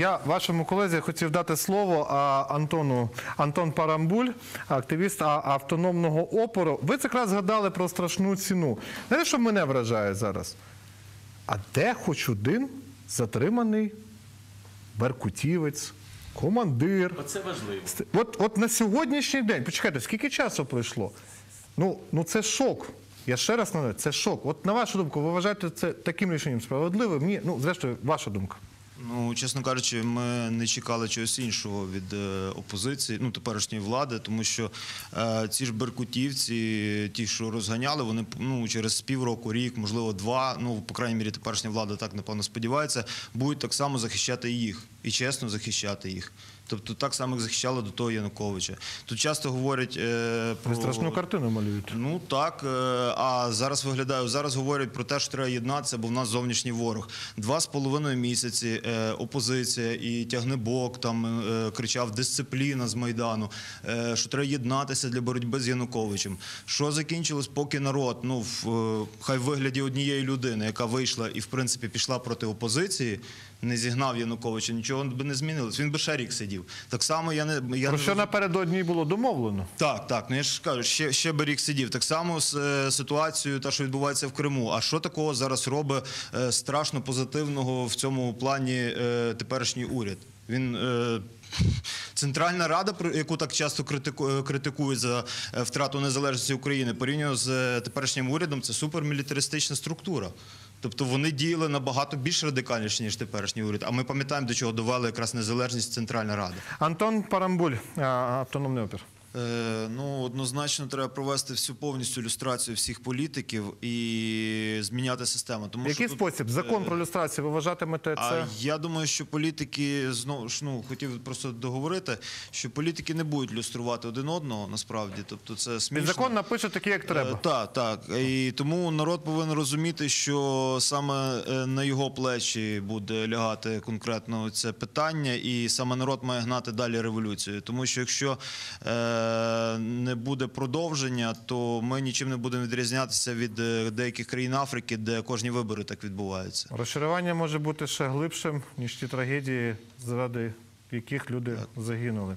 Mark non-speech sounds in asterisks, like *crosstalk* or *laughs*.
Я вашому колезі хотів дати слово а, Антону Антон Парамбуль, активіст автономного опору. Ви це якраз згадали про страшну ціну. Знаєте, що мене вражає зараз? А де хоч один затриманий беркутівець, командир? Оце важливо. От, от на сьогоднішній день, почекайте, скільки часу пройшло? Ну, ну це шок. Я ще раз нагадую, це шок. От на вашу думку, ви вважаєте це таким рішенням справедливим? Ні, ну зрештою, ваша думка. Ну, чесно кажучи, ми не чекали чогось іншого від е, опозиції, ну теперішньої влади, тому що е, ці ж беркутівці, ті, що розганяли, вони ну через півроку, рік, можливо, два. Ну по крайній мірі, теперішня влада так напевно сподівається, будуть так само захищати їх і чесно захищати їх. Тобто так само як захищали до того Януковича. Тут часто говорять е, про страшну картину малюєте. Ну так, е, а зараз виглядаю. Зараз говорять про те, що треба єднатися, бо в нас зовнішній ворог. Два з половиною місяці е, опозиція і тягнебок там е, кричав дисципліна з майдану, е, що треба єднатися для боротьби з Януковичем. Що закінчилось, поки народ, ну в е, хай в вигляді однієї людини, яка вийшла і в принципі пішла проти опозиції. Не зігнав Януковича, нічого би не змінилось. Він би ще рік сидів. Так само я не я Про не що напередодні було домовлено? так, так. Ну я ж кажу, ще, ще би рік сидів. Так само з е, ситуацією, та що відбувається в Криму. А що такого зараз робить е, страшно позитивного в цьому плані е, теперішній уряд? Він е, *laughs* Центральна Рада, яку так часто е, критикують за втрату незалежності України, порівняно з теперішнім урядом, це супермілітаристична структура. Тобто вони діяли набагато більш радикальніше, ніж теперішній уряд. А ми пам'ятаємо, до чого довели якраз незалежність Центральна Рада. Антон Парамбуль, автономний опір. Е, ну, однозначно треба провести всю повністю люстрацію всіх політиків і зміняти систему. Тому В який що тут, спосіб? Закон е, про люстрацію ви вважатимете А це? я думаю, що політики знову ж ну хотів просто договорити, що політики не будуть люструвати один одного насправді. Тобто це смішно. закон напише таке, як треба. Так, так. І тому народ повинен розуміти, що саме е, на його плечі буде лягати конкретно це питання, і саме народ має гнати далі революцію. Тому що якщо е, не буде продовження, то ми нічим не будемо відрізнятися від е, деяких країн Африки, де кожні вибори так відбуваються. Розчарування може бути ще глибшим, ніж ті трагедії, заради яких люди загинули.